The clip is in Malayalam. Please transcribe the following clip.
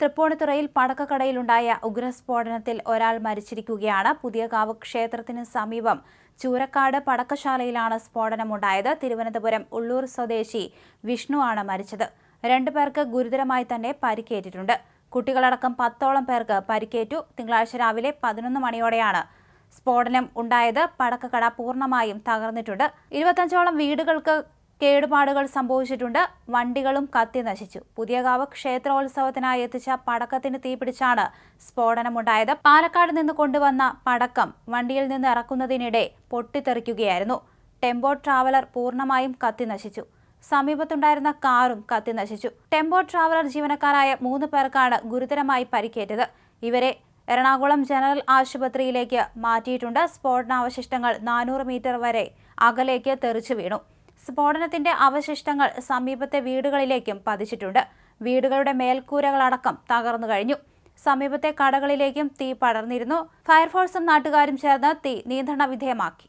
തൃപ്പൂണിത്തുറയിൽ പടക്കക്കടയിലുണ്ടായ ഉഗ്രസ്ഫോടനത്തിൽ ഒരാൾ മരിച്ചിരിക്കുകയാണ്. പുതിയകാവ് ക്ഷേത്രത്തിന് സമീപം ചൂരക്കാട് പടക്കശാലയിലാണ് സ്ഫോടനമുണ്ടായത്. തിരുവനന്തപുരം ഉള്ളൂർ സ്വദേശി വിഷ്ണു ആണ് മരിച്ചത്. രണ്ടുപേർക്ക് ഗുരുതരമായി തന്നെ പരിക്കേറ്റിട്ടുണ്ട്. കുട്ടികളടക്കം പത്തോളം പേർക്ക് പരിക്കേറ്റു. തിങ്കളാഴ്ച രാവിലെ പതിനൊന്ന് മണിയോടെയാണ് സ്ഫോടനം ഉണ്ടായത്. പടക്കക്കട പൂർണമായും തകർന്നിട്ടുണ്ട്. ഇരുപത്തഞ്ചോളം വീടുകൾക്ക് കേടുപാടുകൾ സംഭവിച്ചിട്ടുണ്ട്. വണ്ടികളും കത്തി നശിച്ചു. പുതിയകാവ് ക്ഷേത്രോത്സവത്തിനായി എത്തിച്ച പടക്കത്തിന് തീപിടിച്ചാണ് സ്ഫോടനമുണ്ടായത്. പാലക്കാട് നിന്ന് കൊണ്ടുവന്ന പടക്കം വണ്ടിയിൽ നിന്ന് ഇറക്കുന്നതിനിടെ പൊട്ടിത്തെറിക്കുകയായിരുന്നു. ടെമ്പോ ട്രാവലർ പൂർണമായും കത്തി നശിച്ചു. സമീപത്തുണ്ടായിരുന്ന കാറും കത്തി നശിച്ചു. ടെമ്പോ ട്രാവലർ ജീവനക്കാരായ മൂന്ന് പേർക്കാണ് ഗുരുതരമായി പരിക്കേറ്റത്. ഇവരെ എറണാകുളം ജനറൽ ആശുപത്രിയിലേക്ക് മാറ്റിയിട്ടുണ്ട്. സ്ഫോടനാവശിഷ്ടങ്ങൾ നാനൂറ് മീറ്റർ വരെ അകലേക്ക് തെറിച്ചു വീണു. സ്ഫോടനത്തിന്റെ അവശിഷ്ടങ്ങൾ സമീപത്തെ വീടുകളിലേക്കും പതിച്ചിട്ടുണ്ട്. വീടുകളുടെ മേൽക്കൂരകളടക്കം തകർന്നു കഴിഞ്ഞു. സമീപത്തെ കടകളിലേക്കും തീ പടർന്നിരുന്നു. ഫയർഫോഴ്സും നാട്ടുകാരും ചേർന്ന് തീ നിയന്ത്രണ വിധേയമാക്കി.